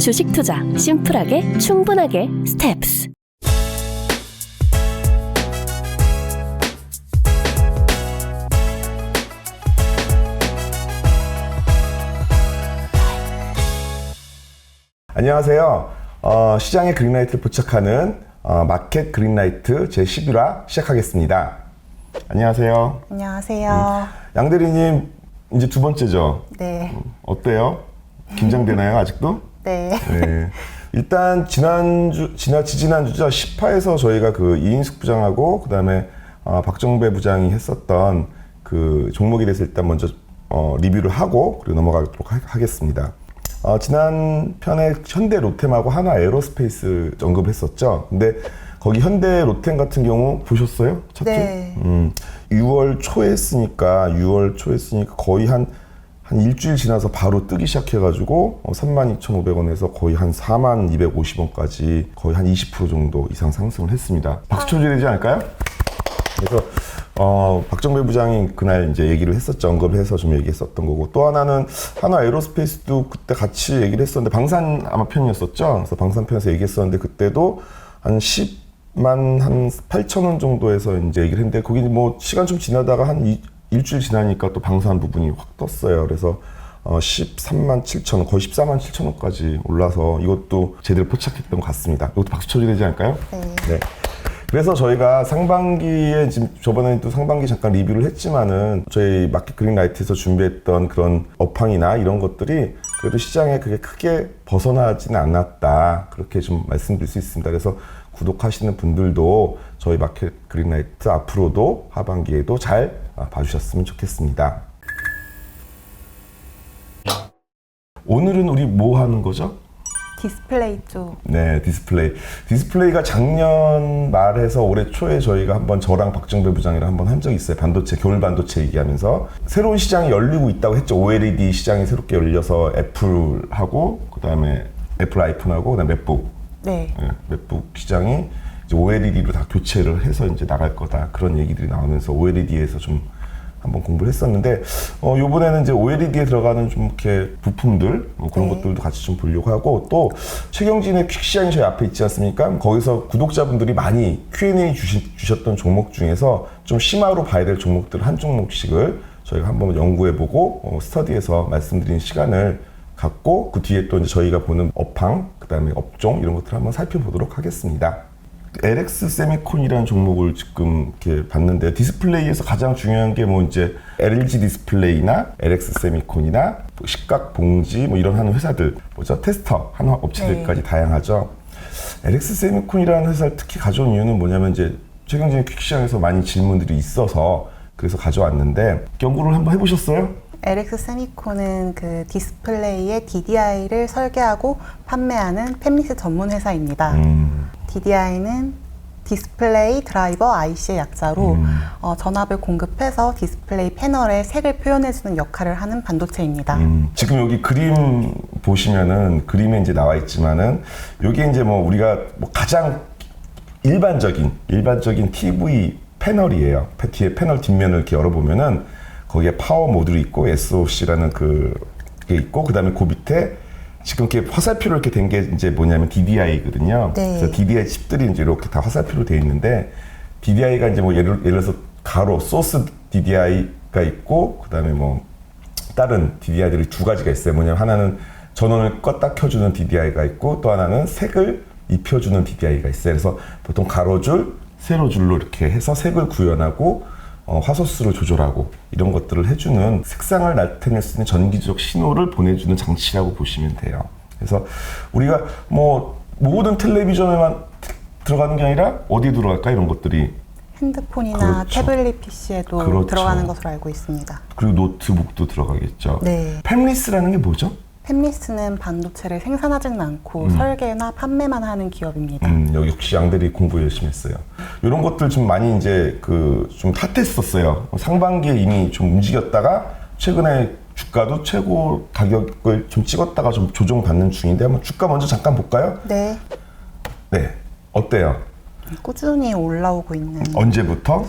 주식 투자 심플하게 충분하게 스텝스. 안녕하세요. 어, 시장의 그린라이트를 포착하는 어, 마켓 그린라이트 제11화 시작하겠습니다. 안녕하세요. 안녕하세요. 양 대리님 이제 두 번째죠. 네. 어때요? 긴장되나요 아직도? 네. 네. 일단 지난주 지난 지지난 주죠 10화에서 저희가 그 이인숙 부장하고 그다음에 어, 박정배 부장이 했었던 그 종목에 대해서 일단 먼저 어, 리뷰를 하고 그리고 넘어가도록 하, 겠습니다 어, 지난 편에 현대 로템하고 하나 에어로스페이스 언급을 했었죠. 근데 거기 현대 로템 같은 경우 보셨어요? 차트? 네. 음, 6월 초에 했으니까 6월 초에 했으니까 거의 한, 한 일주일 지나서 바로 뜨기 시작해가지고 어, 32,500원에서 거의 한 42,250원까지 거의 한 20% 정도 이상 상승을 했습니다. 박수 쳐줘야 되지 않을까요? 그래서 어, 박정배 부장이 그날 이제 얘기를 했었죠. 언급해서 좀 얘기했었던 거고. 또 하나는 하나 에로스페이스도 그때 같이 얘기를 했었는데 방산 아마 편이었었죠. 그래서 방산 편에서 얘기했었는데 그때도 한 10만 한 8천 원 정도에서 이제 얘기를 했는데 거기 뭐 시간 좀 지나다가 한 이- 일주일 지나니까 또 방산 부분이 확 떴어요. 그래서 어, 13만 7천 원, 거의 14만 7천 원까지 올라서 이것도 제대로 포착했던 것 같습니다. 이것도 박수 쳐줘야 되지 않을까요? 네. 네. 그래서 저희가 상반기에 지금 저번에 또 상반기 잠깐 리뷰를 했지만은 저희 마켓 그린라이트에서 준비했던 그런 업황이나 이런 것들이 그래도 시장에 그게 크게 벗어나지는 않았다. 그렇게 좀 말씀드릴 수 있습니다. 그래서 구독하시는 분들도 저희 마켓 그린라이트 앞으로도 하반기에도 잘 아, 봐주셨으면 좋겠습니다. 오늘은 우리 뭐 하는 거죠? 디스플레이 쪽. 네, 디스플레이. 디스플레이가 작년 말에서 올해 초에 저희가 한번 저랑 박정배 부장이랑 한번 한 적이 있어요. 반도체, 겨울 반도체 얘기하면서. 새로운 시장이 열리고 있다고 했죠. OLED 시장이 새롭게 열려서 애플하고, 그 다음에 애플 아이폰하고, 그 다음에 맥북. 네. 예, 맥북 시장이 이제 OLED로 다 교체를 해서 이제 나갈 거다. 그런 얘기들이 나오면서 OLED에서 좀 한번 공부를 했었는데, 어, 요번에는 이제 OLED에 들어가는 좀 이렇게 부품들, 뭐 그런 네. 것들도 같이 좀 보려고 하고, 또 최경진의 퀵시장이 저희 앞에 있지 않습니까? 거기서 구독자분들이 많이 Q&A 주시, 주셨던 종목 중에서 좀 심화로 봐야 될 종목들 한 종목씩을 저희가 한번 연구해보고, 어, 스터디에서 말씀드린 시간을 갖고, 그 뒤에 또 이제 저희가 보는 업황, 그 다음에 업종, 이런 것들을 한번 살펴보도록 하겠습니다. LX 세미콘이라는 종목을 지금 이렇게 봤는데 디스플레이에서 가장 중요한 게 뭐 이제 LG 디스플레이나 LX 세미콘이나 뭐 식각 봉지 뭐 이런 하는 회사들 뭐죠 테스터 하는 업체들까지 다양하죠. LX 세미콘이라는 회사를 특히 가져온 이유는 뭐냐면 이제 최경진 퀵시장에서 많이 질문들이 있어서 그래서 가져왔는데 연구를 한번 해보셨어요? LX 세미콘은 그 디스플레이의 DDI를 설계하고 판매하는 팹리스 전문 회사입니다. 음, DDI는 디스플레이 드라이버 IC의 약자로 어, 전압을 공급해서 디스플레이 패널에 색을 표현해주는 역할을 하는 반도체입니다. 음, 지금 여기 그림 보시면은 그림에 이제 나와 있지만은 여기 이제 뭐 우리가 뭐 가장 일반적인 일반적인 TV 패널이에요. 패- 뒤에 패널 뒷면을 이렇게 열어보면은 거기에 파워 모듈이 있고 SOC라는 그게 있고 그다음에 그 밑에 지금 이렇게 화살표로 이렇게 된 게 이제 뭐냐면 DDI거든요. 네. 그래서 DDI 칩들이 이제 이렇게 다 화살표로 돼 있는데 DDI가 이제 뭐 예를, 예를 들어서 가로 소스 DDI가 있고 그다음에 뭐 다른 DDI들이 두 가지가 있어요. 뭐냐면 하나는 전원을 껐다 켜주는 DDI가 있고 또 하나는 색을 입혀주는 DDI가 있어요. 그래서 보통 가로줄, 세로줄로 이렇게 해서 색을 구현하고 어, 화소수를 조절하고 이런 것들을 해주는 색상을 나타낼 수 있는 전기적 신호를 보내주는 장치라고 보시면 돼요. 그래서 우리가 뭐 모든 텔레비전에만 들어가는 게 아니라 어디 들어갈까 이런 것들이 핸드폰이나 그렇죠. 태블릿 PC에도 그렇죠. 들어가는 것으로 알고 있습니다. 그리고 노트북도 들어가겠죠. 네. 팹리스라는 게 뭐죠? 팹리스는 반도체를 생산하지는 않고 설계나 판매만 하는 기업입니다. 음, 여기 역시 양들이 공부 열심히 했어요. 이런 것들 좀 많이 이제 그 좀 핫했었어요. 상반기에 이미 좀 움직였다가 최근에 주가도 최고 가격을 좀 찍었다가 좀 조정받는 중인데 한번 주가 먼저 잠깐 볼까요? 네. 네. 어때요? 꾸준히 올라오고 있는 언제부터?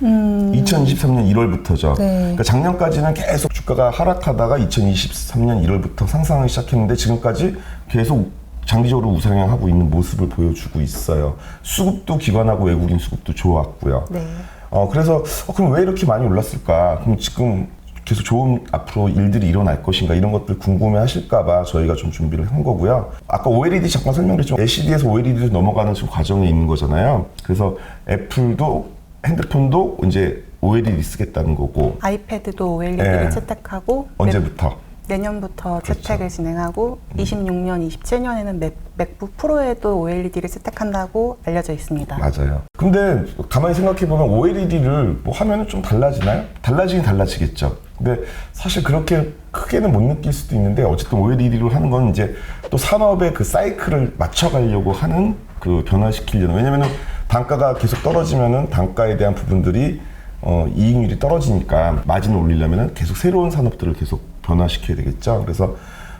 2023년 1월부터죠. 네. 그러니까 작년까지는 계속 주가가 하락하다가 2023년 1월부터 상승하기 시작했는데 지금까지 계속 장기적으로 우상향하고 있는 모습을 보여주고 있어요. 수급도 기관하고 외국인 수급도 좋았고요. 네. 어, 그래서 어, 그럼 왜 이렇게 많이 올랐을까? 그럼 지금 계속 좋은 앞으로 일들이 일어날 것인가 이런 것들 궁금해 하실까봐 저희가 좀 준비를 한 거고요. 아까 OLED 잠깐 설명드렸죠. LCD에서 OLED로 넘어가는 지금 과정에 있는 거잖아요. 그래서 애플도 핸드폰도 이제 OLED 쓰겠다는 거고 아이패드도 OLED를 네. 채택하고 언제부터? 내, 년부터 그렇죠. 채택을 진행하고 26년, 27년에는 맥, 맥북 프로에도 OLED를 채택한다고 알려져 있습니다. 맞아요. 근데 가만히 생각해 보면 OLED를 뭐 하면은 좀 달라지나요? 달라지긴 달라지겠죠. 근데 사실 그렇게 크게는 못 느낄 수도 있는데 어쨌든 OLED로 하는 건 이제 또 산업의 그 사이클을 맞춰가려고 하는 그 변화시키려는 왜냐면은 단가가 계속 떨어지면은 단가에 대한 부분들이 어, 이익률이 떨어지니까 마진을 올리려면은 계속 새로운 산업들을 계속 변화시켜야 되겠죠. 그래서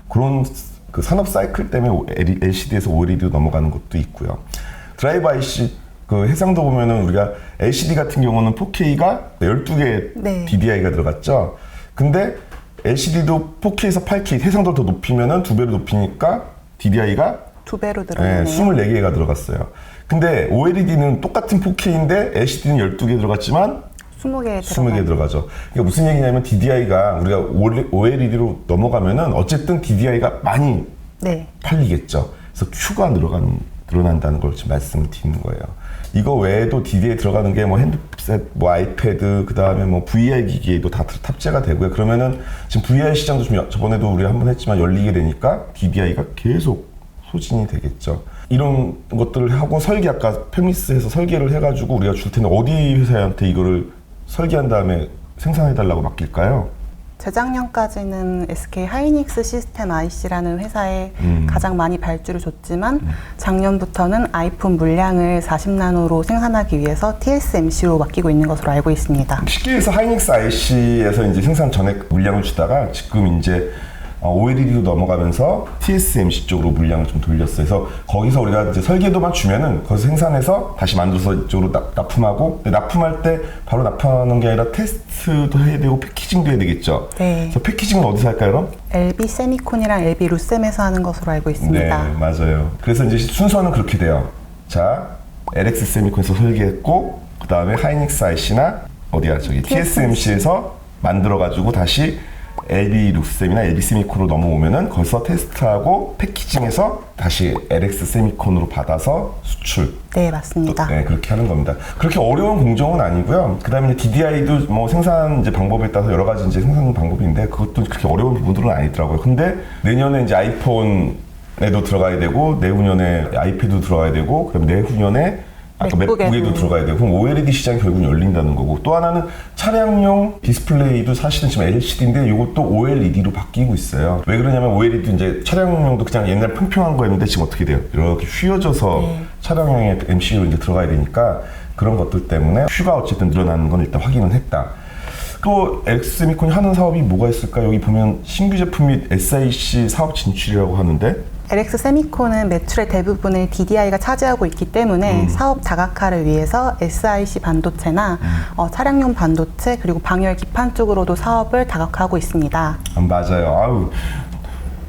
그런 그 산업 사이클 때문에 LCD에서 OLED로 넘어가는 것도 있고요. 드라이브 IC 그 해상도 보면은 우리가 LCD 같은 경우는 4K가 12개 네. DDI가 들어갔죠. 근데 LCD도 4K에서 8K 해상도를 더 높이면은 두 배로 높이니까 DDI가 두 배로 네, 늘어나네요. 24개가 들어갔어요. 근데 OLED는 똑같은 4K인데 LCD는 12개 들어갔지만 20개 20개 들어가죠. 그러니까 무슨 얘기냐면 DDI가 우리가 OLED로 넘어가면은 어쨌든 DDI가 많이 네. 팔리겠죠. 그래서 Q가 늘어간, 늘어난다는 걸 지금 말씀을 드리는 거예요. 이거 외에도 DD에 들어가는 게 뭐 핸드셋, 뭐 아이패드, 그 다음에 뭐 VR 기기에도 다 탑재가 되고요. 그러면은 지금 VR 시장도 좀 여- 저번에도 우리 가 한번 했지만 열리게 되니까 DDI가 계속 소진이 되겠죠. 이런 것들을 하고 설계 아까 페미스에서 설계를 해가지고 우리가 줄 텐데 어디 회사한테 이거를 설계한 다음에 생산해달라고 맡길까요? 재작년까지는 SK 하이닉스 시스템 IC라는 회사에 음. 가장 많이 발주를 줬지만 작년부터는 아이폰 물량을 40나노로 생산하기 위해서 TSMC로 맡기고 있는 것으로 알고 있습니다. 쉽게 해서 하이닉스 IC에서 이제 생산 전액 물량을 주다가 지금 이제 어, OLED로 넘어가면서 TSMC 쪽으로 물량을 좀 돌렸어요. 그래서 거기서 우리가 이제 설계도만 주면은 거기서 생산해서 다시 만들어서 이쪽으로 납, 납품하고 납품할 때 바로 납품하는 게 아니라 테스트도 해야 되고 패키징도 해야 되겠죠. 네. 그래서 패키징은 어디서 할까요, 그럼? LB 세미콘이랑 LB 루셈에서 하는 것으로 알고 있습니다. 네, 맞아요. 그래서 이제 순서는 그렇게 돼요. 자, LX 세미콘에서 설계했고, 그 다음에 하이닉스 IC나 어디야, 저기 TSMC에서 만들어 가지고 다시 LB 룩셈이나 LB 세미콘으로 넘어오면은 거기서 테스트하고 패키징해서 다시 LX 세미콘으로 받아서 수출. 네, 맞습니다. 네, 그렇게 하는 겁니다. 그렇게 어려운 공정은 아니고요. 그 다음에 DDI도 뭐 생산 이제 방법에 따라서 여러 가지 이제 생산 방법인데 그것도 그렇게 어려운 부분들은 아니더라고요. 근데 내년에 이제 아이폰 에도 들어가야 되고 내후년에 아이패드 들어가야 되고 그럼 내후년에 아까 맥북에도. 맥북에도 들어가야 되고 그럼 OLED 시장이 결국은 열린다는 거고 또 하나는 차량용 디스플레이도 사실은 지금 LCD인데 이것도 OLED로 바뀌고 있어요. 왜 그러냐면 OLED도 이제 차량용도 그냥 옛날 평평한 거였는데 지금 어떻게 돼요? 이렇게 휘어져서 네. 차량용의 MCU 이제 들어가야 되니까 그런 것들 때문에 슈가 어쨌든 늘어나는 건 일단 확인은 했다. 또 엑스세미콘이 하는 사업이 뭐가 있을까? 여기 보면 신규 제품 및 SIC 사업 진출이라고 하는데 LX 세미콘은 매출의 대부분을 DDI가 차지하고 있기 때문에 음. 사업 다각화를 위해서 SIC 반도체나 음. 어, 차량용 반도체 그리고 방열 기판 쪽으로도 사업을 다각화하고 있습니다. 아, 맞아요. 아유,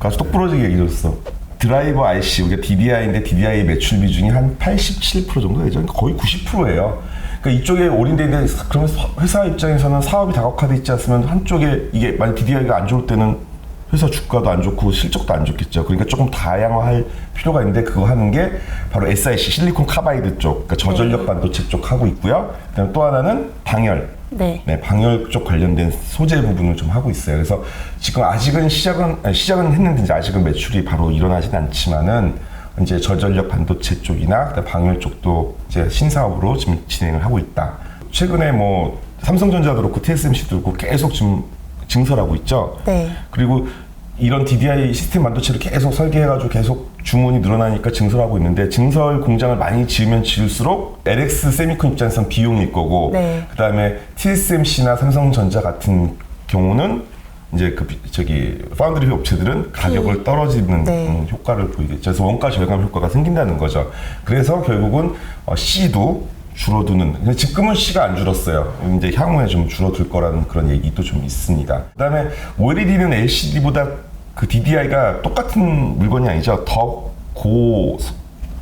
아주 똑부러지게 얘기해줬어. 드라이버 IC, 우리가 DDI인데 DDI 매출 비중이 한 87% 정도 되죠. 그러니까 거의 90%예요. 그러니까 이쪽에 올인돼 있는데 그러면 회사 입장에서는 사업이 다각화돼 있지 않으면 한쪽에 이게 만약 DDI가 안 좋을 때는 회사 주가도 안 좋고 실적도 안 좋겠죠. 그러니까 조금 다양화할 필요가 있는데 그거 하는 게 바로 SIC 실리콘 카바이드 쪽, 그러니까 저전력 반도체 쪽 하고 있고요. 그다음에 또 하나는 방열, 네. 네, 방열 쪽 관련된 소재 부분을 좀 하고 있어요. 그래서 지금 아직은 시작은 아니, 시작은 했는데 이제 아직은 매출이 바로 일어나진 않지만은 이제 저전력 반도체 쪽이나 그다음 방열 쪽도 이제 신사업으로 지금 진행을 하고 있다. 최근에 뭐 삼성전자도 그렇고 TSMC도 그렇고 계속 지금 증설하고 있죠. 네. 그리고 이런 DDI 시스템 반도체를 계속 설계해가지고 계속 주문이 늘어나니까 증설하고 있는데 증설 공장을 많이 지으면 지을수록 LX 세미콘 입장에선 비용일 거고 네. 그다음에 TSMC나 삼성전자 같은 경우는 이제 그 비- 저기 파운드리 업체들은 가격을 떨어지는 네. 음, 효과를 보이겠죠. 그래서 원가 절감 효과가 생긴다는 거죠. 그래서 결국은 어, C도 줄어드는 근데 지금은 C가 안 줄었어요. 이제 향후에 좀 줄어들 거라는 그런 얘기도 좀 있습니다. 그다음에 OLED는 LCD보다 그 DDI가 똑같은 물건이 아니죠. 더 고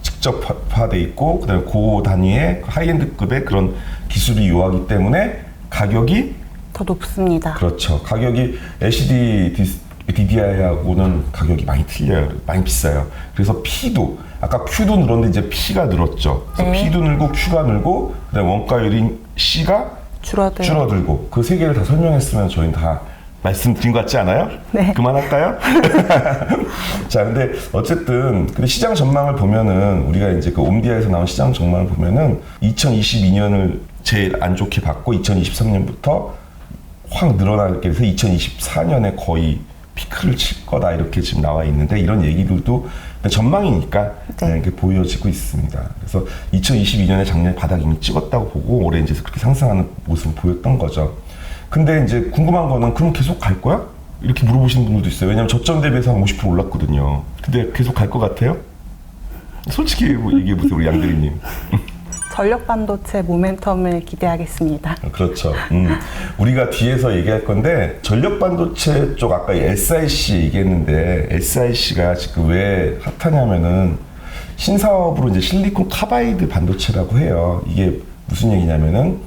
직접화돼 있고 그다음에 고 단위의 하이엔드급의 그런 기술이 요하기 때문에 가격이 더 높습니다. 그렇죠. 가격이 LCD DDI하고는 가격이 많이 틀려요. 많이 비싸요. 그래서 P도 아까 Q도 늘었는데 이제 P가 늘었죠. 그래서 네. P도 늘고 Q가 늘고 그다음에 원가율인 C가 줄어들. 줄어들고 그 세 개를 다 설명했으면 저희는 다 말씀드린 것 같지 않아요? 네. 그만할까요? 자, 근데 어쨌든 근데 시장 전망을 보면은 우리가 이제 그 옴디아에서 나온 시장 전망을 보면은 2022년을 제일 안 좋게 봤고 2023년부터 확 늘어나게 돼서 2024년에 거의 피크를 칠 거다 이렇게 지금 나와 있는데 이런 얘기들도 전망이니까 네. 네, 이렇게 보여지고 있습니다. 그래서 2022년에 작년에 바닥 이미 찍었다고 보고 올해 이제 그렇게 상승하는 모습을 보였던 거죠. 근데 이제 궁금한 거는 그럼 계속 갈 거야? 이렇게 물어보시는 분들도 있어요. 왜냐면 저점 대비해서 한 50% 올랐거든요. 근데 계속 갈 것 같아요? 솔직히 뭐 얘기해 보세요, 우리 양대리님. 전력 반도체 모멘텀을 기대하겠습니다. 그렇죠. 음. 우리가 뒤에서 얘기할 건데 전력 반도체 쪽 아까 SIC 얘기했는데 SIC가 지금 왜 핫하냐면은 신사업으로 이제 실리콘 카바이드 반도체라고 해요. 이게 무슨 얘기냐면은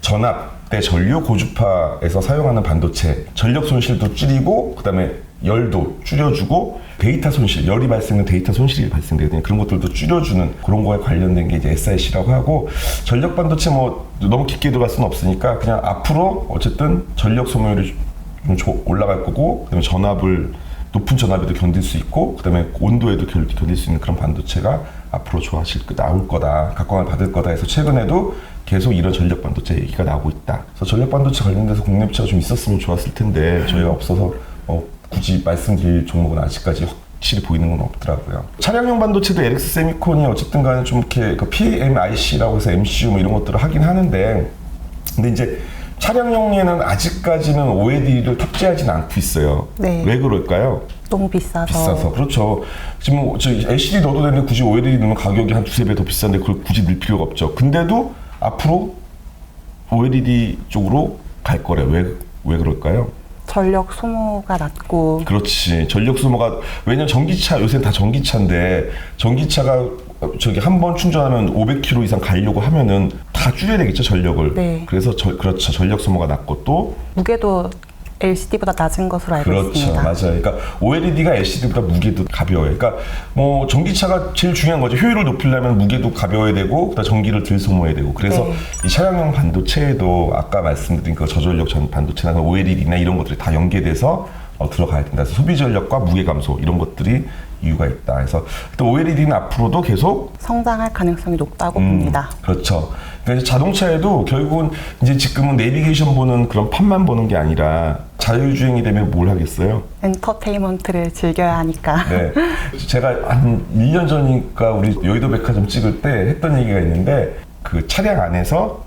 전압 대 전류 고주파에서 사용하는 반도체 전력 손실도 줄이고 그다음에 열도 줄여주고 데이터 손실 열이 발생된 데이터 손실이 발생되거든요 그런 것들도 줄여주는 그런 거에 관련된 게 이제 SIC라고 하고 전력 반도체 뭐 너무 깊게 들어갈 수는 없으니까 그냥 앞으로 어쨌든 전력 소모율이 좀 조- 올라갈 거고 그다음에 전압을 높은 전압에도 견딜 수 있고 그다음에 온도에도 견- 견딜 수 있는 그런 반도체가 앞으로 좋아질 거 나올 거다 각광을 받을 거다 해서 최근에도 계속 이런 전력 반도체 얘기가 나오고 있다. 그래서 전력 반도체 관련돼서 국내 업체가 좀 있었으면 좋았을 텐데 저희가 없어서 어, 굳이 말씀드릴 종목은 아직까지 확실히 보이는 건 없더라고요. 차량용 반도체도 LX 세미콘이 어쨌든 간에 좀 이렇게 그 PMIC라고 해서 MCU 뭐 이런 것들을 하긴 하는데 근데 이제 차량용에는 아직까지는 OLED를 탑재하진 않고 있어요. 네. 왜 그럴까요? 너무 비싸서. 비싸서 그렇죠. 지금 뭐저 LCD 넣어도 되는데 굳이 OLED 넣으면 가격이 한 두세 배 더 비싼데 그걸 굳이 넣을 필요가 없죠. 근데도 앞으로 OLED 쪽으로 갈 거래. 왜, 왜 그럴까요? 전력 소모가 낮고 그렇지. 전력 소모가 왜냐면 전기차 요새 다 전기차인데 전기차가 저기 한 번 충전하면 500km 이상 가려고 하면은 다 줄여야 되겠죠 전력을. 네. 그래서 저, 그렇죠 전력 소모가 낮고 또 무게도 LCD보다 낮은 것으로 알고 그렇죠. 있습니다. 맞아요. 그러니까 OLED가 LCD보다 무게도 가벼워요. 그러니까 뭐 전기차가 제일 중요한 거죠. 효율을 높이려면 무게도 가벼워야 되고 그다음 전기를 덜 소모해야 되고. 그래서 네. 이 차량용 반도체에도 아까 말씀드린 그 저전력 전 반도체나 OLED나 이런 것들이 다 연계돼서 어, 들어가야 된다. 그래서 소비 전력과 무게 감소 이런 것들이 이유가 있다. 그래서 또 OLED는 앞으로도 계속 성장할 가능성이 높다고 음, 봅니다. 그렇죠. 이제 자동차에도 결국은 이제 지금은 내비게이션 보는 그런 판만 보는 게 아니라 자율주행이 되면 뭘 하겠어요? 엔터테인먼트를 즐겨야 하니까. 네. 제가 한 1년 전이니까 우리 여의도 백화점 찍을 때 했던 얘기가 있는데 그 차량 안에서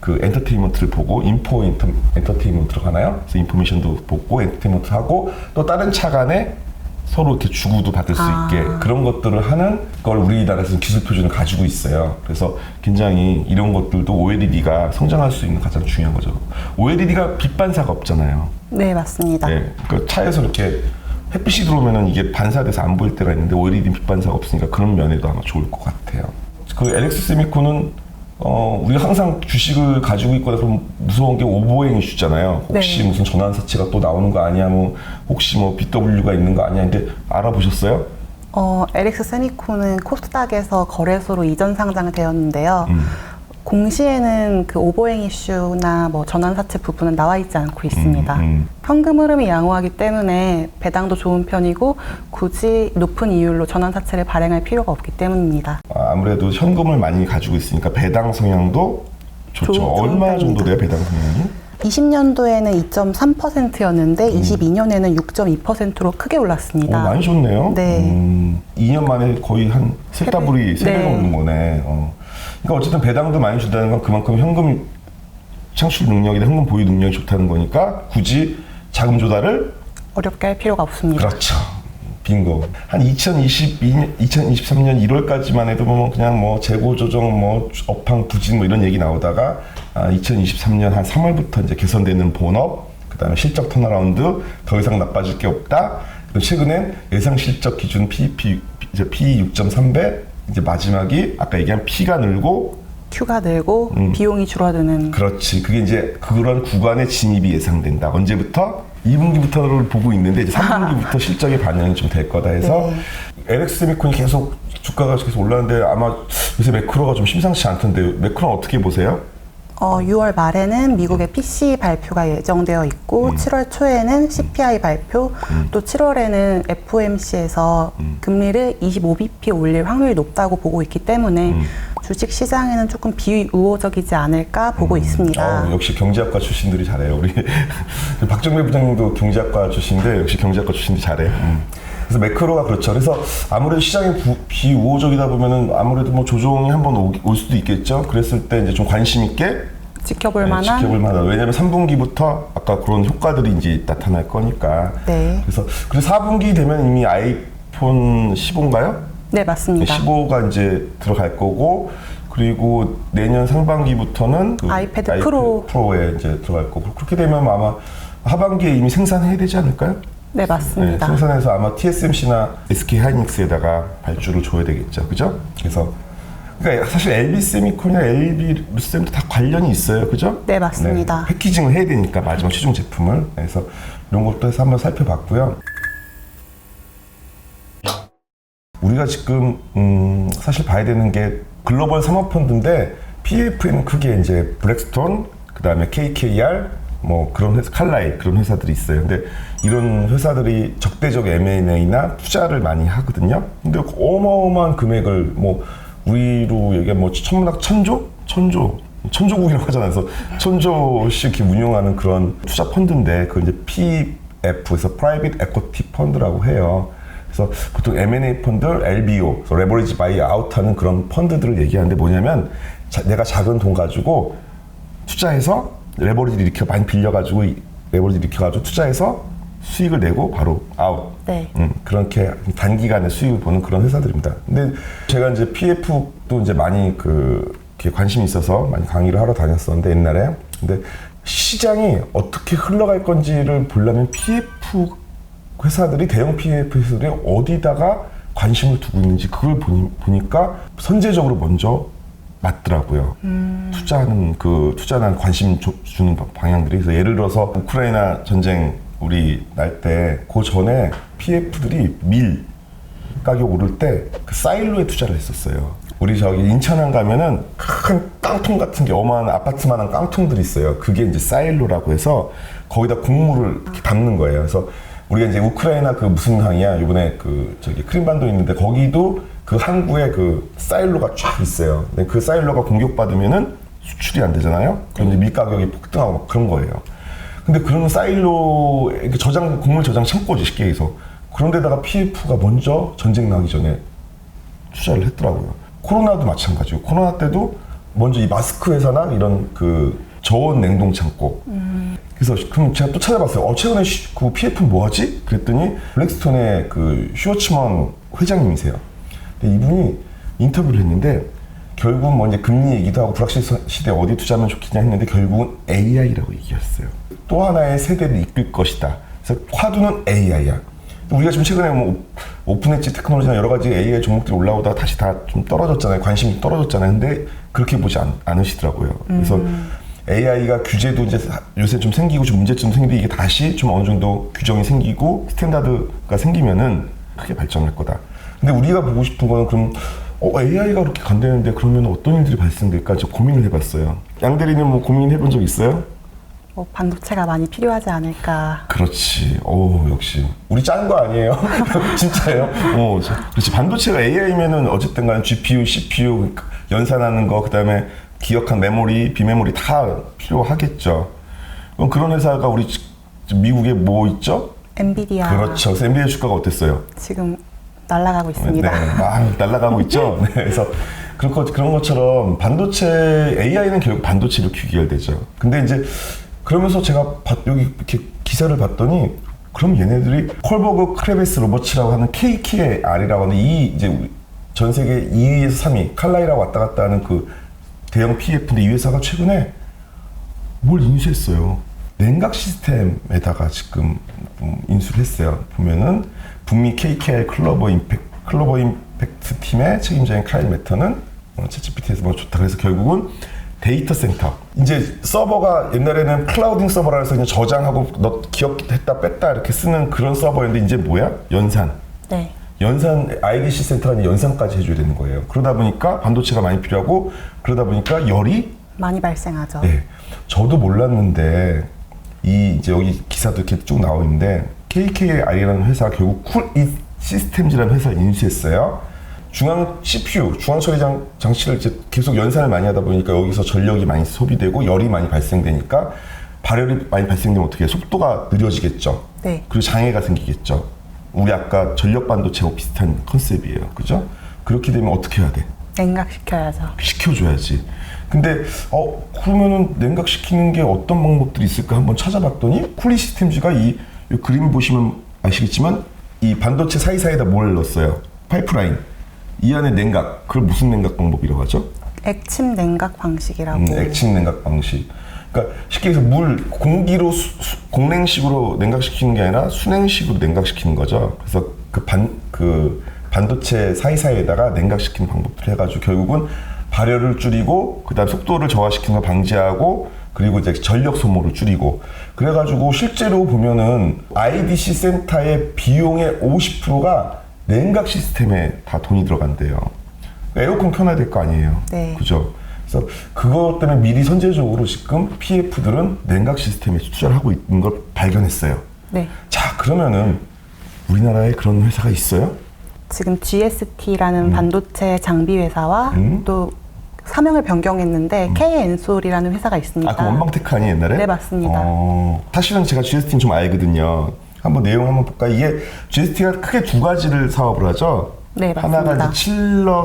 그 엔터테인먼트를 보고 인포 엔터, 엔터테인먼트로 가나요? 그래서 인포메이션도 보고 엔터테인먼트 하고 또 다른 차 간에 서로 이렇게 주구도 받을 수 아. 있게 그런 것들을 하는 걸 우리나라에서 기술 표준을 가지고 있어요. 그래서 굉장히 이런 것들도 OLED가 성장할 수 있는 가장 중요한 거죠. OLED가 빛 반사가 없잖아요. 네, 맞습니다. 네, 그 차에서 이렇게 햇빛이 들어오면은 이게 반사돼서 안 보일 때가 있는데 OLED 빛 반사가 없으니까 그런 면에도 아마 좋을 것 같아요. 그 LX 세미콘은 어 우리가 항상 주식을 가지고 있거나 그럼 무서운 게 오버행 이슈잖아요. 혹시 네. 무슨 전환사치가 또 나오는 거 아니야? 뭐 혹시 뭐 BW가 있는 거 아니야? 근데 알아보셨어요? 어, LX 세미콘은 코스닥에서 거래소로 이전 상장되었는데요. 음. 공시에는 그 오버행 이슈나 뭐 전환 사채 부분은 나와 있지 않고 있습니다. 음, 음. 현금 흐름이 양호하기 때문에 배당도 좋은 편이고 굳이 높은 이율로 전환 사채를 발행할 필요가 없기 때문입니다. 아, 아무래도 현금을 많이 가지고 있으니까 배당 성향도 좋죠. 좋은 얼마 정도 편입니다. 돼요 배당 성향이? 20년도에는 2.3%였는데 22년에는 6.2%로 크게 오, 올랐습니다. 어, 많이 좋네요. 네. 음, 2년 만에 거의 한 세다불이 세 배. 세배 네. 넘는 거네. 어. 그러니까 어쨌든 배당도 많이 준다는 건 그만큼 현금 창출 능력이나 현금 보유 능력이 좋다는 거니까 굳이 자금 조달을 어렵게 할 필요가 없습니다. 그렇죠. 빙고. 한 2022년, 2023년 1월까지만 해도 뭐 그냥 뭐 재고 조정, 뭐 업황 부진 뭐 이런 얘기 나오다가 아, 2023년 한 3월부터 이제 개선되는 본업, 그다음에 실적 턴어라운드, 더 이상 나빠질 게 없다. 최근엔 예상 실적 기준 PEP 이제 P 6.3배, 이제 마지막이 아까 얘기한 P가 늘고 큐가 늘고 음. 비용이 줄어드는 그렇지. 그게 이제 그런 구간의 진입이 예상된다. 언제부터? 2분기부터를 보고 있는데 이제 3분기부터 실적의 반영이 좀 될 거다 해서 LX 세미콘이 계속 주가가 계속 올라가는데 아마 요새 매크로가 좀 심상치 않던데 매크로는 어떻게 보세요? 어, 6월 말에는 미국의 PC 발표가 예정되어 있고 7월 초에는 CPI 발표 또 7월에는 FOMC에서 금리를 25bp 올릴 확률이 높다고 보고 있기 때문에 주식 시장에는 조금 비우호적이지 않을까 보고 있습니다. 어, 역시 경제학과 출신들이 잘해요. 우리 박정배 부장님도 경제학과 출신인데 역시 경제학과 출신들이 잘해. 음. 그래서 매크로가 그렇죠. 그래서 아무래도 시장이 부- 비우호적이다 보면은 아무래도 뭐 조정이 한번 오- 올 수도 있겠죠. 그랬을 때 이제 좀 관심 있게 지켜볼 네, 만한 지켜볼 만하다. 왜냐하면 3분기부터 아까 그런 효과들이 이제 나타날 거니까. 네. 그래서 그래서 4분기 되면 이미 아이폰 15인가요? 네 맞습니다. 15가 이제 들어갈 거고 그리고 내년 상반기부터는 그 아이패드 프로. 프로에 이제 들어갈 거고 그렇게 되면 아마 하반기에 이미 생산해야 되지 않을까요? 네 맞습니다. 네, 생산해서 아마 TSMC나 SK 하이닉스에다가 발주를 줘야 되겠죠, 그죠? 그래서 그러니까 사실 LB 세미콘이나 LB 루셈도 다 관련이 있어요, 그죠? 네, 맞습니다. 네, 패키징을 해야 되니까 마지막 최종 제품을 그래서 이런 것도 해서 한번 살펴봤고요. 우리가 지금 음, 사실 봐야 되는 게 글로벌 산업펀드인데 PF에는 크게 이제 블랙스톤, 그 다음에 KKR, 뭐 그런 회사, 칼라이 그런 회사들이 있어요. 근데 이런 회사들이 적대적 M&A나 투자를 많이 하거든요. 근데 어마어마한 금액을 뭐 우리로 얘기하면 뭐 천문학 천조, 천조, 천조국이라고 하잖아요. 그래서 천조씩 운영하는 그런 투자 펀드인데 그 이제 PF에서 Private Equity Fund라고 해요. 그래서 보통 M&A 펀드, LBO, 레버리지 바이 아웃하는 그런 펀드들을 얘기하는데 뭐냐면 자- 내가 작은 돈 가지고 투자해서 레버리지를 일으켜 많이 빌려가지고 이 레버리지 일으켜가지고 투자해서 수익을 내고 바로 아웃. 네. 음, 그렇게 단기간에 수익을 보는 그런 회사들입니다. 근데 제가 이제 PF도 이제 많이 그 관심이 있어서 많이 강의를 하러 다녔었는데 옛날에. 근데 시장이 어떻게 흘러갈 건지를 보려면 PF 회사들이 대형 PF 회사들이 어디다가 관심을 두고 있는지 그걸 보니, 보니까 선제적으로 먼저 맞더라고요. 투자하는 그 투자는 관심 줘- 주는 방향들이 그래서 예를 들어서 우크라이나 전쟁 우리 날 때 그 전에 PF들이 밀 가격 오를 때 그 사일로에 투자를 했었어요. 우리 저기 인천항 가면은 큰 깡통 같은 게 어마한 아파트만한 깡통들이 있어요. 그게 이제 사일로라고 해서 거기다 곡물을 담는 거예요. 그래서 우리가 이제 우크라이나 그 무슨 항이야? 이번에 그 저기 크림반도 있는데 거기도 그 항구에 그 사일로가 쫙 있어요. 근데 그 사일로가 공격받으면은 수출이 안 되잖아요. 그럼 이제 밀 가격이 폭등하고 막 그런 거예요. 근데 그런 사일로 저장 곡물 저장 창고지 쉽게 해서 그런데다가 PF가 먼저 전쟁 나기 전에 투자를 했더라고요. 코로나도 마찬가지고 코로나 때도 먼저 이 마스크 회사나 이런 그 저온 냉동 창고. 그래서 그럼 제가 또 찾아봤어요. 어 최근에 쉬- 그 PF 뭐 하지? 그랬더니 블랙스톤의 그 슈어츠먼 회장님이세요. 근데 이분이 인터뷰를 했는데 결국 뭐 이제 금리 얘기도 하고 불확실 시대 에 어디 투자하면 좋겠냐 했는데 결국은 AI라고 얘기했어요. 또 하나의 세대를 이끌 것이다. 그래서 화두는 AI야. 우리가 지금 최근에 뭐 오픈 엣지 테크놀로지나 여러 가지 AI 종목들이 올라오다가 다시 다 좀 떨어졌잖아요. 관심이 떨어졌잖아요. 근데 그렇게 보지 않, 않으시더라고요. 그래서 AI가 규제도 이제 사- 요새 좀 생기고 좀 문제점 생기고 이게 다시 좀 어느 정도 규정이 생기고 스탠다드가 생기면은 크게 발전할 거다. 근데 우리가 보고 싶은 거는 그럼 어, AI가 그렇게 간다는데 그러면 어떤 일들이 발생될까? 저 고민을 해봤어요. 양 대리는 뭐 고민해본 적 있어요? 뭐 반도체가 많이 필요하지 않을까. 그렇지. 오, 역시. 우리 짠 거 아니에요? 진짜예요? 어, 저- 그렇지. 반도체가 AI면은 어쨌든 간에 GPU, CPU, 연산하는 거, 그 다음에 기억한 메모리, 비메모리 다 필요하겠죠. 그럼 그런 회사가 우리 지- 미국에 뭐 있죠? 엔비디아 그렇죠. 그래서 엔비디아 주가가 어땠어요? 지금 날아가고 있습니다. 네, 막 날아가고 있죠. 네, 그래서 그런 것 그런 것처럼 반도체 AI는 결국 반도체로 귀결되죠. 근데 이제 그러면서 제가 봤- 여기 이렇게 기사를 봤더니 그럼 얘네들이 콜버그 크레베스 로버츠라고 하는 KKR이라고 하는 이 이제 우리 전 세계 2위에서 3위 칼라이라고 왔다 갔다 하는 그 대형 PF인데 이 회사가 최근에 뭘 인수했어요. 냉각 시스템에다가 지금 음, 인수를 했어요. 보면은 북미 KKR 클로버 임팩 클로버 임팩트 팀의 책임자인 카일 매터는 어, 챗GPT에서 뭐 좋다. 그래서 결국은 데이터 센터. 이제 서버가 옛날에는 클라우딩 서버라 해서 그냥 저장하고 너 기억했다 뺐다 이렇게 쓰는 그런 서버였는데 이제 뭐야? 연산. 네. 연산 IDC 센터가 연산까지 해줘야 되는 거예요. 그러다 보니까 반도체가 많이 필요하고 그러다 보니까 열이 많이 발생하죠. 네. 저도 몰랐는데 이 이제 여기 기사도 이렇게 쭉 나와 있는데 KKR이라는 회사 결국 쿨이 시스템즈라는 회사를 인수했어요. 중앙 CPU, 중앙 처리 장, 장치를 이제 계속 연산을 많이 하다 보니까 여기서 전력이 많이 소비되고 열이 많이 발생되니까 발열이 많이 발생되면 어떻게 해요? 속도가 느려지겠죠. 네. 그리고 장애가 생기겠죠. 우리 아까 전력 반도체하고 비슷한 컨셉이에요. 그죠? 그렇게 되면 어떻게 해야 돼? 냉각시켜야죠. 시켜줘야지. 근데 어 그러면은 냉각시키는 게 어떤 방법들이 있을까 한번 찾아봤더니 쿨리 시스템즈가 이, 이 그림 보시면 아시겠지만 이 반도체 사이사이에다 뭘 넣었어요? 파이프라인. 이 안에 냉각. 그걸 무슨 냉각 방법이라고 하죠? 액침 냉각 방식이라고. 음, 액침 냉각 방식. 그러니까 쉽게 해서 물 공기로 수- 수- 공냉식으로 냉각시키는 게 아니라 순냉식으로 냉각시키는 거죠. 그래서 그 반 그 반도체 사이사이에다가 냉각시키는 방법들 해가지고 결국은 발열을 줄이고 그다음 속도를 저하시키는 걸 방지하고 그리고 이제 전력 소모를 줄이고 그래가지고 실제로 보면은 IDC 센터의 비용의 50%가 냉각 시스템에 다 돈이 들어간대요. 에어컨 켜놔야 될 거 아니에요. 네. 그죠? 그래서 그것 때문에 미리 선제적으로 지금 PF들은 냉각 시스템에 투자를 하고 있는 걸 발견했어요. 네. 자, 그러면은 우리나라에 그런 회사가 있어요? 지금 GST라는 반도체 장비 회사와 음. 또 사명을 변경했는데 K-엔솔이라는 회사가 있습니다. 아, 그 원방테크 아니에요, 옛날에? 네, 맞습니다. 어, 사실은 제가 GST는 좀 알거든요. 한번 내용 한번 볼까? 이게 GST가 크게 두 가지를 사업을 하죠. 네, 하나가 맞습니다. 이제 칠러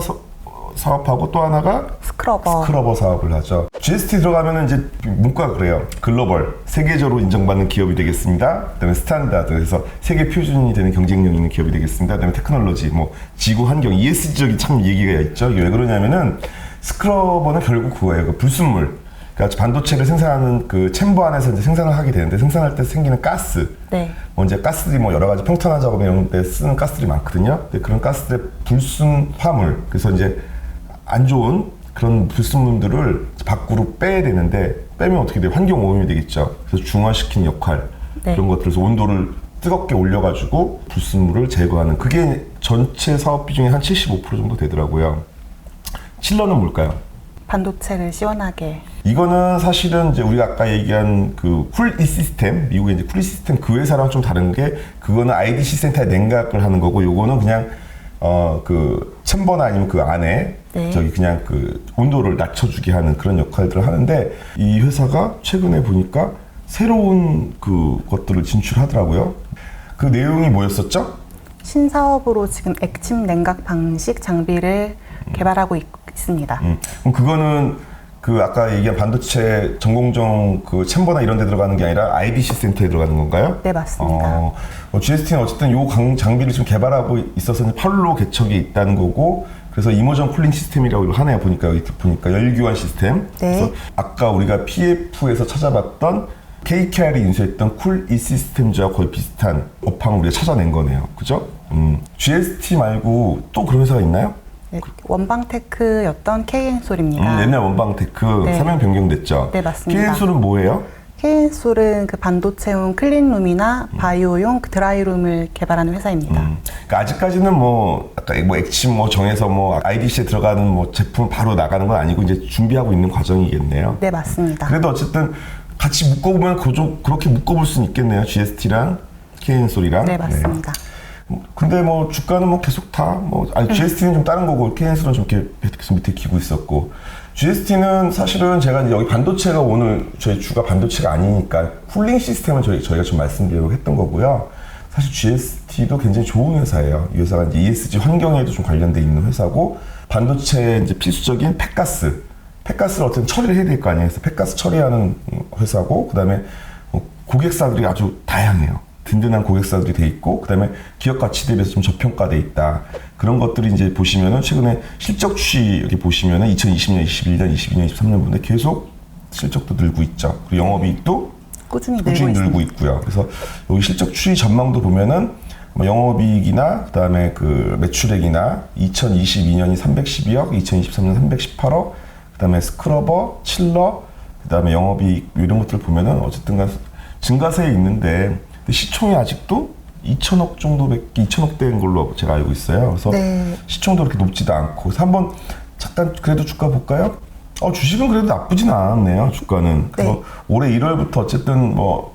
사- 사업하고 또 하나가 스크러버. 스크러버 사업을 하죠. GST 들어가면은 이제 문구가 그래요. 글로벌, 세계적으로 인정받는 기업이 되겠습니다. 그다음에 스탠다드, 그래서 세계 표준이 되는 경쟁력 있는 기업이 되겠습니다. 그다음에 테크놀로지, 뭐 지구 환경, ESG적인 참 얘기가 있죠. 이게 왜 그러냐면은 스크러버는 결국 그거예요. 그 불순물. 그러니까 반도체를 생산하는 그 챔버 안에서 이제 생산을 하게 되는데 생산할 때 생기는 가스. 네. 뭐 이제 가스들이 뭐 여러 가지 평탄화 작업 이런 데 쓰는 가스들이 많거든요. 근데 그런 가스들의 불순 화물, 그래서 이제 안 좋은 그런 불순물들을 밖으로 빼야 되는데 빼면 어떻게 돼요? 환경 오염이 되겠죠. 그래서 중화시키는 역할 네. 그런 것들에서 온도를 뜨겁게 올려가지고 불순물을 제거하는 그게 전체 사업 비중의 한75% 정도 되더라고요. 칠러는 뭘까요? 반도체를 시원하게. 이거는 사실은 이제 우리가 아까 얘기한 그 쿨이 시스템, 미국의 이제 쿨이 시스템 그 회사랑 좀 다른 게 그거는 IDC 센터에 냉각을 하는 거고 요거는 그냥 어그 챔버나 아니면 그 안에 네. 저기 그냥 그 온도를 낮춰주게 하는 그런 역할들을 하는데 이 회사가 최근에 보니까 새로운 그 것들을 진출하더라고요. 그 내용이 뭐였었죠? 신사업으로 지금 액침 냉각 방식 장비를 개발하고 있, 습니다 음, 그럼 그거는 그 아까 얘기한 반도체 전공정 그 챔버나 이런 데 들어가는 게 아니라 IDC 센터에 들어가는 건가요? 네, 맞습니다. 어, 어, GST는 어쨌든 요 강, 장비를 지금 개발하고 있어서 이제 팔로 개척이 있다는 거고 그래서 이모전 쿨링 시스템이라고 하네요 보니까 여기 보니까 열교환 시스템 네. 그래서 아까 우리가 PF에서 찾아봤던 KKR이 인수했던 쿨이 시스템즈와 거의 비슷한 업황을 우리가 찾아낸 거네요 그죠? 음, GST 말고 또 그런 회사가 있나요? 네, 원방테크였던 K-엔솔입니다. 음, 옛날 원방테크 네. 사명 변경됐죠. 네, 맞습니다. KN솔은 뭐예요? K-엔솔은 그 반도체용 클린룸이나 바이오용 그 드라이룸을 개발하는 회사입니다. 음, 그러니까 아직까지는 뭐 아까 뭐 액침 뭐 정해서 뭐 IDC에 들어가는 뭐 제품 바로 나가는 건 아니고 이제 준비하고 있는 과정이겠네요. 네, 맞습니다. 그래도 어쨌든 같이 묶어보면 그좀 그렇게 묶어볼 수는 있겠네요. GST랑 KN솔이랑. 네, 맞습니다. 근데 뭐 주가는 뭐 계속 다 뭐 아니 GST는 좀 다른 거고 KNS는 좀 이렇게 계속 밑에 기고 있었고 GST는 사실은 제가 이제 여기 반도체가 오늘 저희 주가 반도체가 아니니까 쿨링 시스템을 저희 저희가 좀 말씀드리려고 했던 거고요. 사실 GST도 굉장히 좋은 회사예요. 이 회사가 이제 ESG 환경에도 좀 관련돼 있는 회사고 반도체 이제 필수적인 폐가스 폐가스를 어쨌든 처리를 해야 될 거 아니에요. 그래서 폐가스 처리하는 회사고 그다음에 뭐 고객사들이 아주 다양해요. 든든한 고객사들이 돼 있고 그다음에 기업 가치 대비해서 좀 저평가돼 있다. 그런 것들이 이제 보시면은 최근에 실적 추이 여기 보시면은 2020년, 21년, 22년, 23년 분에 계속 실적도 늘고 있죠. 그리고 영업이익도 꾸준히 늘고 꾸준히 있습니다. 늘고 있고요. 그래서 여기 실적 추이 전망도 보면은 뭐 영업이익이나 그다음에 그 매출액이나 2022년이 312억, 2023년 318억, 그다음에 스크러버, 칠러, 그다음에 영업이익 이런 것들을 보면은 어쨌든간 증가세에 있는데 시총이 아직도 2천억 정도밖에 2천억 대인 걸로 제가 알고 있어요. 그래서 네. 시총도 그렇게 높지도 않고 그래서 한번 잠깐 그래도 주가 볼까요? 어, 주식은 그래도 나쁘진 않았네요. 주가는. 그래서 네. 올해 1월부터 어쨌든 뭐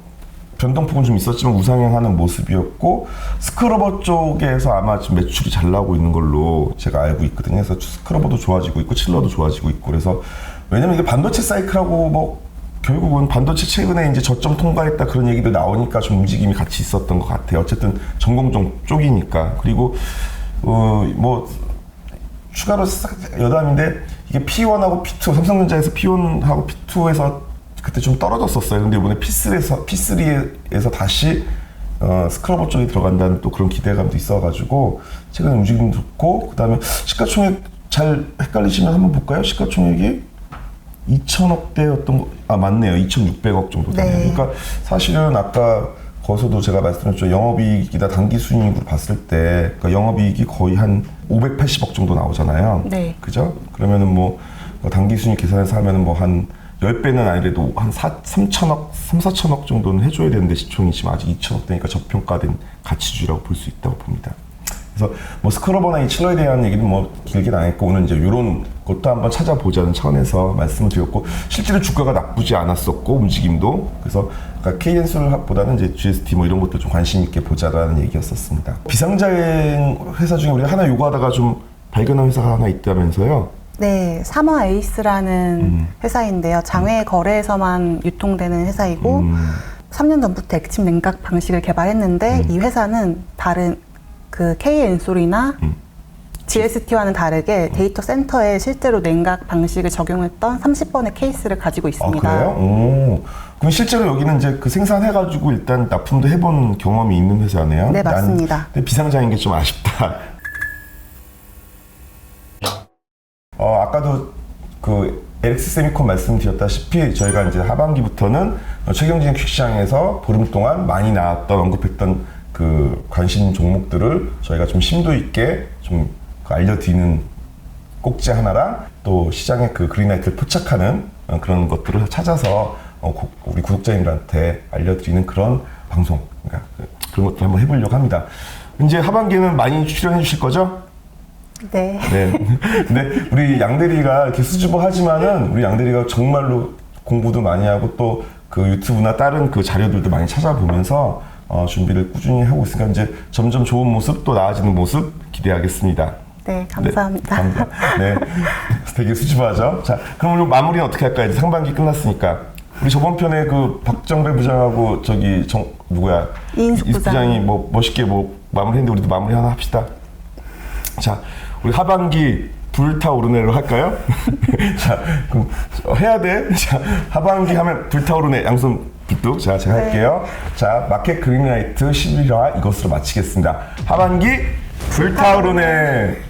변동폭은 좀 있었지만 우상향하는 모습이었고 스크러버 쪽에서 아마 지금 매출이 잘 나오고 있는 걸로 제가 알고 있거든요. 그래서 스크러버도 좋아지고 있고 칠러도 좋아지고 있고 그래서 왜냐면 이게 반도체 사이클하고 뭐 결국은 반도체 최근에 이제 저점 통과했다 그런 얘기도 나오니까 좀 움직임이 같이 있었던 것 같아요. 어쨌든 전공종 쪽이니까 그리고 어 뭐 추가로 싹 여담인데 이게 P1하고 P2 삼성전자에서 P1하고 P2에서 그때 좀 떨어졌었어요. 근데 이번에 P3에서 P3에서 다시 어, 스크러버 쪽에 들어간다는 또 그런 기대감도 있어가지고 최근에 움직임 좋고 그다음에 시가총액 잘 헷갈리시면 한번 볼까요? 시가총액이 2천억 대였던 거, 아 맞네요. 2,600억 정도 되네요. 네. 그러니까 사실은 아까 거기서도 제가 말씀드렸죠. 영업이익이다 단기 순이익으로 봤을 때 그러니까 영업이익이 거의 한 580억 정도 나오잖아요. 네. 그죠? 그러면은 뭐, 뭐 단기 순이익 계산해서 하면은 뭐 한 10배는 아니래도 한 4, 3천억, 3, 4천억 정도는 해줘야 되는데 시총이 지금 아직 2천억 되니까 저평가된 가치주라고 볼 수 있다고 봅니다. 그래서 뭐 스크러버나 이 칠러에 대한 얘기는 뭐 길게 안 했고 오늘 이제 이런 것도 한번 찾아보자는 차원에서 말씀을 드렸고 실제로 주가가 나쁘지 않았었고 움직임도 그래서 아까 KN술보다는 이제 GST 뭐 이런 것도 좀 관심 있게 보자라는 얘기였었습니다. 비상자행 회사 중에 우리 가 하나 요구하다가 좀 발견한 회사가 하나 있다면서요? 네, 삼화 에이스라는 음. 회사인데요. 장외 거래에서만 유통되는 회사이고 음. 3년 전부터 액침 냉각 방식을 개발했는데 음. 이 회사는 다른 그 K 엔솔이나 음. GST와는 다르게 데이터 센터에 실제로 냉각 방식을 적용했던 30번의 케이스를 가지고 아 있습니다. 그래요? 오. 그럼 실제로 여기는 이제 그 생산해가지고 일단 납품도 해본 경험이 있는 회사네요. 네, 난- 맞습니다. 근데 비상장인 게 좀 아쉽다. 어, 아까도 그 LX 세미콘 말씀드렸다시피 저희가 이제 하반기부터는 최경진 퀵시장에서 보름 동안 많이 나왔던 언급했던 그 관심 종목들을 저희가 좀 심도 있게 좀그 알려드리는 꼭지 하나랑 또 시장에 그 그린라이트를 포착하는 어, 그런 것들을 찾아서 어, 고- 우리 구독자님들한테 알려드리는 그런 방송 그러니까 그- 그런 것들 한번 해보려고 합니다. 이제 하반기에는 많이 출연해 주실 거죠? 네. 네. 근데 우리 양대리가 이렇게 수줍어 하지만은 우리 양대리가 정말로 공부도 많이 하고 또 그 유튜브나 다른 그 자료들도 많이 찾아보면서 어, 준비를 꾸준히 하고 있으니까 이제 점점 좋은 모습 또 나아지는 모습 기대하겠습니다. 네, 감사합니다. 네, 감사합니다. 네. 되게 수줍어하죠. 자, 그럼 우리 마무리는 어떻게 할까요? 이제 상반기 끝났으니까. 우리 저번 편에 그 박정배 부장하고 저기 정 누구야? 이인숙 부장. 부장 이 뭐 멋있게 뭐 마무리했는데 우리도 마무리 하나 합시다. 자, 우리 하반기 불타오르네로 할까요? 자, 그럼 해야 돼. 자, 하반기 하면 불타오르네 양손 빗뚝. 자, 제가 할게요. 자, 마켓 그린라이트 11화 이것으로 마치겠습니다. 하반기 불타오르네.